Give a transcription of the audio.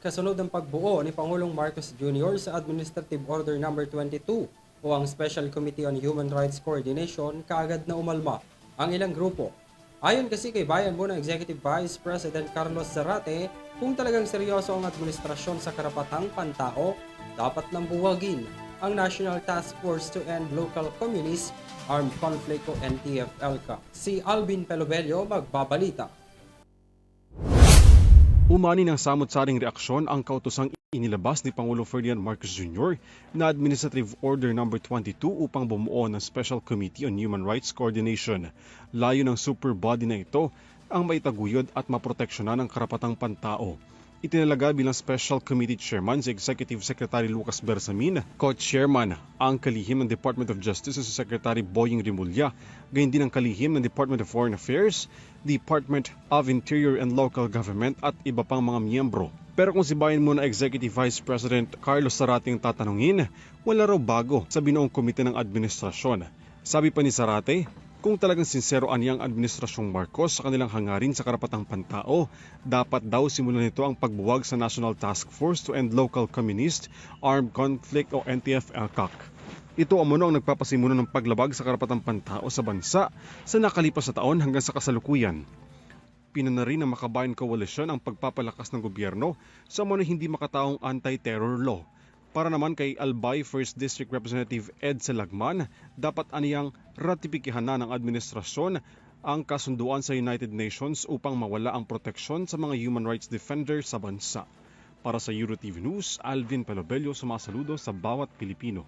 kasunod ng pagbuo ni Pangulong Marcos Jr. sa Administrative Order No. 22 o ang Special Committee on Human Rights Coordination, kaagad na umalma ang ilang grupo. Ayon kasi kay Bayan Muna Executive Vice President Carlos Zarate, kung talagang seryoso ang administrasyon sa karapatang pantao, dapat nang buwagin ang National Task Force to End Local Communist Armed Conflict o NTF-ELCA. Si Alvin Pelobello magbabalita. Umani ng samot-saring reaksyon ang kautosang inilabas ni Pangulo Ferdinand Marcos Jr. na Administrative Order No. 22 upang bumuo ng Special Committee on Human Rights Coordination. Layo ng super body na ito ang maitaguyod at maproteksyonan ang karapatang pantao. Itinalaga bilang Special Committee Chairman si Executive Secretary Lucas Bersamin, Co-Chairman ang kalihim ng Department of Justice si Secretary Boying Rimulya, gayon din ang kalihim ng Department of Foreign Affairs, Department of Interior and Local Government at iba pang mga miyembro. Pero kung si Bayan muna Executive Vice President Carlos Sarating tatanungin, wala raw bago sa binuong komite ng administrasyon. Sabi pa ni Sarate, kung talagang sincero aniyang administrasyong Marcos sa kanilang hangarin sa karapatang pantao, dapat daw simulan nito ang pagbuwag sa National Task Force to End Local Communist Armed Conflict o NTF-ELCAC. Ito ang ang nagpapasimula ng paglabag sa karapatang pantao sa bansa sa nakalipas na taon hanggang sa kasalukuyan. Pinana ng Makabayan Coalition ang pagpapalakas ng gobyerno sa mga hindi makataong anti-terror law. Para naman kay Albay 1st District Representative Ed Salagman, dapat aniyang ratipikihan na ng administrasyon ang kasunduan sa United Nations upang mawala ang proteksyon sa mga human rights defenders sa bansa. Para sa EuroTV News, Alvin Pelobello sumasaludo sa bawat Pilipino.